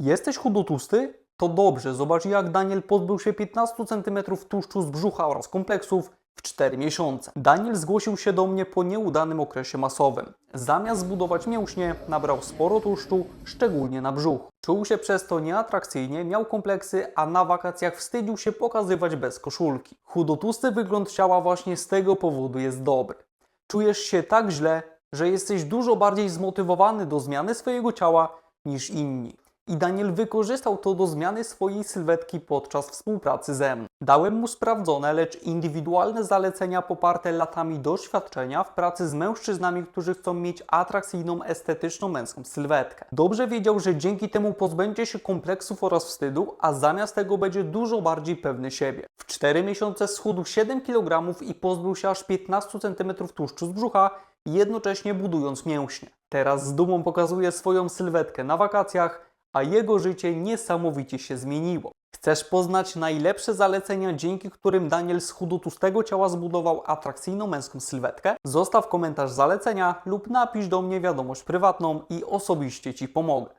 Jesteś chudotusty? To dobrze, zobacz jak Daniel pozbył się 15 cm tłuszczu z brzucha oraz kompleksów w 4 miesiące. Daniel zgłosił się do mnie po nieudanym okresie masowym. Zamiast zbudować mięśnie, nabrał sporo tłuszczu, szczególnie na brzuchu. Czuł się przez to nieatrakcyjnie, miał kompleksy, a na wakacjach wstydził się pokazywać bez koszulki. Chudotusty wygląd ciała właśnie z tego powodu jest dobry. Czujesz się tak źle, że jesteś dużo bardziej zmotywowany do zmiany swojego ciała niż inni. I Daniel wykorzystał to do zmiany swojej sylwetki podczas współpracy ze mną. Dałem mu sprawdzone, lecz indywidualne zalecenia poparte latami doświadczenia w pracy z mężczyznami, którzy chcą mieć atrakcyjną, estetyczną męską sylwetkę. Dobrze wiedział, że dzięki temu pozbędzie się kompleksów oraz wstydu, a zamiast tego będzie dużo bardziej pewny siebie. W 4 miesiące schudł 7 kg i pozbył się aż 15 cm tłuszczu z brzucha, jednocześnie budując mięśnie. Teraz z dumą pokazuje swoją sylwetkę na wakacjach, a jego życie niesamowicie się zmieniło. Chcesz poznać najlepsze zalecenia, dzięki którym Daniel z chudu tłustego ciała zbudował atrakcyjną męską sylwetkę? Zostaw komentarz zalecenia lub napisz do mnie wiadomość prywatną i osobiście Ci pomogę.